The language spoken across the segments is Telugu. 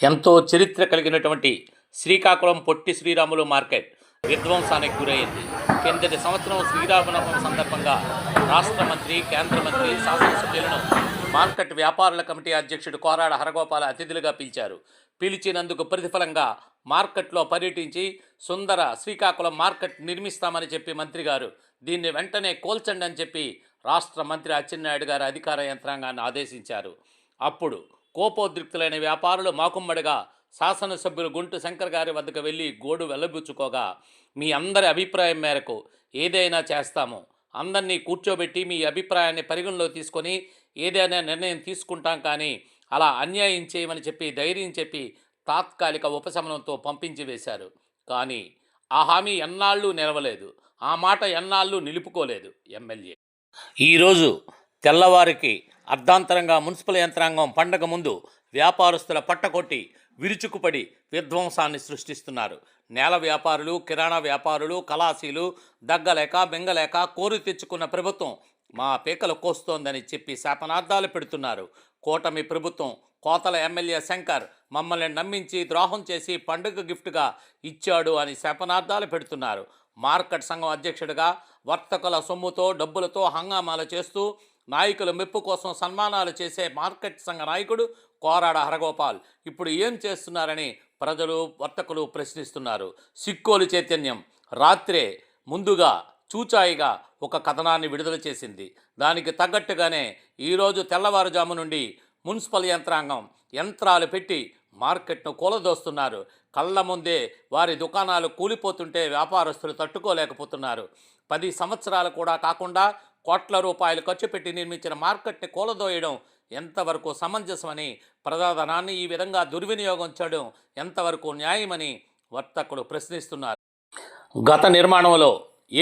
ఎంతో చరిత్ర కలిగినటువంటి శ్రీకాకుళం పొట్టి శ్రీరాములు మార్కెట్ విధ్వంసానికి గురైంది. కిందటి సంవత్సరం శ్రీరామనవమి సందర్భంగా రాష్ట్ర మంత్రి కేంద్ర మంత్రి శాసనసభ్యులను మార్కెట్ వ్యాపారుల కమిటీ అధ్యక్షుడు కోరాడ హరగోపాల అతిథులుగా పిలిచారు. పిలిచినందుకు ప్రతిఫలంగా మార్కెట్లో పర్యటించి సుందర శ్రీకాకుళం మార్కెట్ నిర్మిస్తామని చెప్పి మంత్రి గారు దీన్ని వెంటనే కోల్చండి అని చెప్పి రాష్ట్ర మంత్రి అచ్చెన్నాయుడు గారు అధికార యంత్రాంగాన్ని ఆదేశించారు. అప్పుడు కోపోద్రిక్తులైన వ్యాపారులు మాకుమ్మడిగా శాసనసభ్యులు గుంటు శంకర్ గారి వద్దకు వెళ్ళి గోడు వెల్లబుచ్చుకోగా మీ అందరి అభిప్రాయం మేరకు ఏదైనా చేస్తాము. అందరినీ కూర్చోబెట్టి మీ అభిప్రాయాన్ని పరిగణలో తీసుకొని ఏదైనా నిర్ణయం తీసుకుంటాం కానీ అలా అన్యాయం చేయమని చెప్పి ధైర్యం చెప్పి తాత్కాలిక ఉపశమనంతో పంపించి వేశారు. కానీ ఆ హామీ ఎన్నాళ్ళు నిలవలేదు ఆ మాట ఎన్నాళ్ళు నిలుపుకోలేదు ఎమ్మెల్యే. ఈరోజు తెల్లవారికి అర్ధాంతరంగా మున్సిపల్ యంత్రాంగం పండగ ముందు వ్యాపారస్తుల పట్టకొట్టి విరుచుకుపడి విధ్వంసాన్ని సృష్టిస్తున్నారు. నేల వ్యాపారులు కిరాణా వ్యాపారులు కళాశీలు దగ్గలేక బెంగలేక కోరి తెచ్చుకున్న ప్రభుత్వం మా పీకలు కోస్తోందని చెప్పి శాపనార్థాలు పెడుతున్నారు. కూటమి ప్రభుత్వం కోతల ఎమ్మెల్యే శంకర్ మమ్మల్ని నమ్మించి ద్రోహం చేసి పండుగ గిఫ్ట్గా ఇచ్చాడు అని శాపనార్థాలు పెడుతున్నారు. మార్కెట్ సంఘం అధ్యక్షుడిగా వర్తకుల సొమ్ముతో డబ్బులతో హంగామాలు చేస్తూ నాయకుల మెప్పు కోసం సన్మానాలు చేసే మార్కెట్ సంఘ నాయకుడు కోరాడ హరగోపాల్. ఇప్పుడు ఏం చేస్తున్నారని ప్రజలు వర్తకులు ప్రశ్నిస్తున్నారు. సిక్కోలు చైతన్యం. రాత్రే ముందుగా చూచాయిగా ఒక కథనాన్ని విడుదల చేసింది. దానికి తగ్గట్టుగానే ఈరోజు తెల్లవారుజాము నుండి మున్సిపల్ యంత్రాంగం యంత్రాలు పెట్టి మార్కెట్ను కూలదోస్తున్నారు. కళ్ళ ముందే వారి దుకాణాలు కూలిపోతుంటే వ్యాపారస్తులు తట్టుకోలేకపోతున్నారు. పది సంవత్సరాలు కూడా కాకుండా కోట్ల రూపాయలు ఖర్చు పెట్టి నిర్మించిన మార్కెట్ని కూలదోయడం ఎంతవరకు సమంజసమని ప్రజాధనాన్ని ఈ విధంగా దుర్వినియోగం చేయడం ఎంతవరకు న్యాయమని వర్తకులు ప్రశ్నిస్తున్నారు. గత నిర్మాణంలో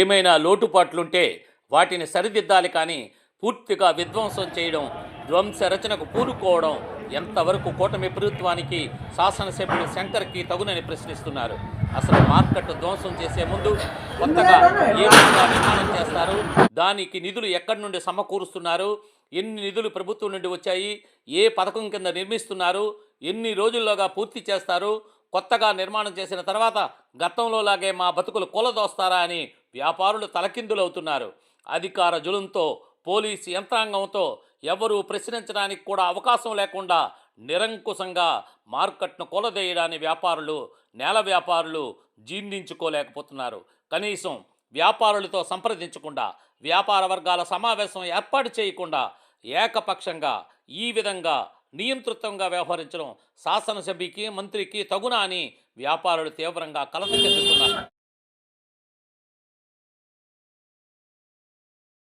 ఏమైనా లోటుపాట్లుంటే వాటిని సరిదిద్దాలి కానీ పూర్తిగా విధ్వంసం చేయడం ధ్వంస రచనకు పూనుకోవడం ఎంతవరకు కూటమి ప్రభుత్వానికి శాసనసభ్యుడు శంకర్కి తగునని ప్రశ్నిస్తున్నారు. అసలు మార్కెట్ ధ్వంసం చేసే ముందు కొత్తగా ఏ విధంగా నిర్మాణం చేస్తారు? దానికి నిధులు ఎక్కడి నుండి సమకూరుస్తున్నారు? ఎన్ని నిధులు ప్రభుత్వం నుండి వచ్చాయి? ఏ పథకం కింద నిర్మిస్తున్నారు? ఎన్ని రోజుల్లోగా పూర్తి చేస్తారు? కొత్తగా నిర్మాణం చేసిన తర్వాత గతంలో లాగే మా బతుకులు కూలదోస్తారా అని వ్యాపారులు తలకిందులవుతున్నారు. అధికార జులంతో పోలీసు యంత్రాంగంతో ఎవరూ ప్రశ్నించడానికి కూడా అవకాశం లేకుండా నిరంకుశంగా మార్కెట్ను కూలదేయడాన్ని వ్యాపారులు నేల వ్యాపారులు జీర్ణించుకోలేకపోతున్నారు. కనీసం వ్యాపారులతో సంప్రదించకుండా వ్యాపార వర్గాల సమావేశం ఏర్పాటు చేయకుండా ఏకపక్షంగా ఈ విధంగా నియంతృత్వంగా వ్యవహరించడం శాసనసభ్యుకి మంత్రికి తగునా అని వ్యాపారులు తీవ్రంగా కలత చెందుతున్నారు.